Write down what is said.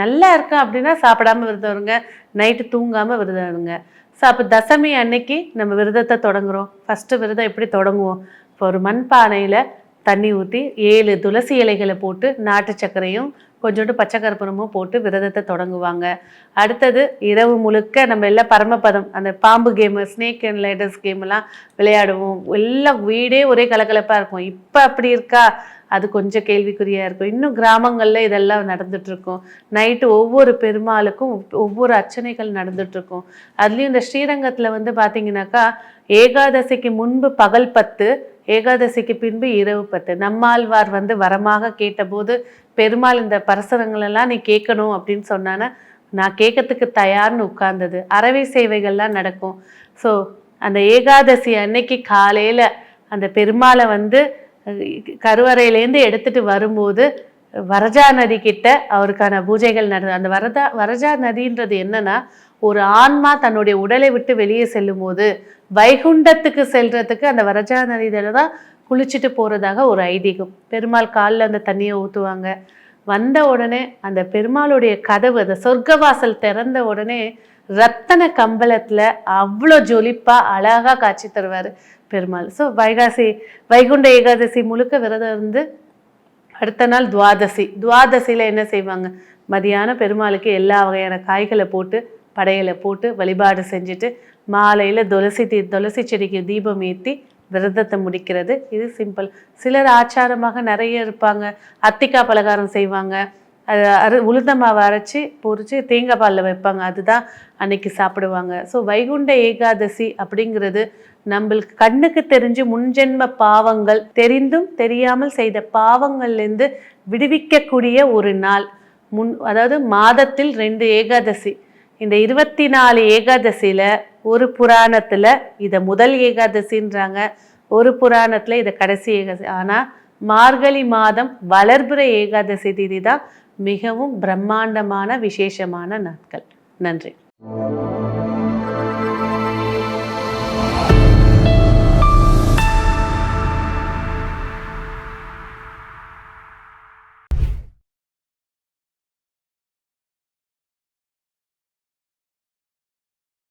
நல்லா இருக்கா அப்படின்னா சாப்பிடாம விரதம் இருங்க நைட்டு தூங்காமல் விரதம் இருங்க ஸோ அப்போ தசமி அன்னைக்கு நம்ம விரதத்தை தொடங்குறோம். ஃபஸ்ட்டு விரதம் எப்படி தொடங்குவோம்? இப்போ ஒரு மண்பானையில் தண்ணி ஊற்றி ஏழு துளசி இலைகளை போட்டு நாட்டு சர்க்கரையும் கொஞ்சோண்டு பச்சை கற்பூரமும் போட்டு விரதத்தை தொடங்குவாங்க. அடுத்தது இரவு முழுக்க நம்ம எல்லாம் பரமபதம் அந்த பாம்பு கேமு ஸ்னேக் அண்ட் லேடர்ஸ் கேம்லாம் விளையாடுவோம். எல்லாம் வீடே ஒரே கலகலப்பாக இருக்கும். இப்போ அப்படி இருக்கா? அது கொஞ்சம் கேள்விக்குறியாக இருக்கும். இன்னும் கிராமங்களில் இதெல்லாம் நடந்துகிட்ருக்கும் நைட்டு ஒவ்வொரு பெருமாளுக்கும் ஒவ்வொரு அர்ச்சனைகள் நடந்துகிட்ருக்கும் அதுலேயும் இந்த ஸ்ரீரங்கத்தில் வந்து பார்த்தீங்கன்னாக்கா ஏகாதசிக்கு முன்பு பகல் பத்து ஏகாதசிக்கு பின்பு இரவு பத்து. நம்மாழ்வார் வந்து வரமாக கேட்டபோது பெருமாள் இந்த பரசரங்களெல்லாம் நீ கேட்கணும் அப்படின்னு சொன்னான நான் கேட்கறதுக்கு தயார்னு உட்கார்ந்தது. அறவை சேவைகள்லாம் நடக்கும். ஸோ அந்த ஏகாதசி அன்னைக்கு காலையில் அந்த பெருமாளை வந்து கருவறையிலேருந்து எடுத்துட்டு வரும்போது வரஜா நதி கிட்ட அவருக்கான பூஜைகள் நடந்தது. அந்த வரதா வரஜா நதின்றது என்னன்னா ஒரு ஆன்மா தன்னுடைய உடலை விட்டு வெளியே செல்லும் போது வைகுண்டத்துக்கு செல்றதுக்கு அந்த வரஜா நதியில தான் குளிச்சுட்டு போறதாக ஒரு ஐதீகம். பெருமாள் காலில் அந்த தண்ணியை ஊற்றுவாங்க வந்த உடனே அந்த பெருமாளுடைய கதவு அந்த சொர்க்கவாசல் திறந்த உடனே ரத்தன கம்பளத்தில் அவ்வளோ ஜொலிப்பாக அழகாக காட்சி தருவார் பெருமாள். ஸோ வைகாசி வைகுண்ட ஏகாதசி முழுக்க விரதம் இருந்து அடுத்த நாள் துவாதசி. துவாதசியில் என்ன செய்வாங்க? மதியானம் பெருமாளுக்கு எல்லா வகையான காய்களை போட்டு படையலை போட்டு வழிபாடு செஞ்சுட்டு மாலையில் துளசி தீ துளசி செடிக்கு தீபம் ஏற்றி விரதத்தை முடிக்கிறது. இது சிம்பிள் சிலர் ஆச்சாரமாக நிறைய இருப்பாங்க. அத்திக்காய் பலகாரம் செய்வாங்க. அது அரு உளுந்த மாவை அரைச்சி பொறிச்சு தேங்காய் பாலில் வைப்பாங்க. அதுதான் அன்னைக்கு சாப்பிடுவாங்க. ஸோ வைகுண்ட ஏகாதசி அப்படிங்கிறது நம்மளுக்கு கண்ணுக்கு தெரிஞ்சு முன்ஜென்ம பாவங்கள் தெரிந்தும் தெரியாமல் செய்த பாவங்கள்லேருந்து விடுவிக்கக்கூடிய ஒரு நாள். முன் அதாவது மாதத்தில் ரெண்டு ஏகாதசி. இந்த இருபத்தி நாலு ஏகாதசியில் ஒரு புராணத்தில் இதை முதல் ஏகாதசின்றாங்க. ஒரு புராணத்தில் இதை கடைசி ஏகாதசி. ஆனால் மார்கழி மாதம் வளர்புற ஏகாதசி திதி தான் மிகவும் பிரம்மாண்டமான விசேஷமான நாட்கள். நன்றி.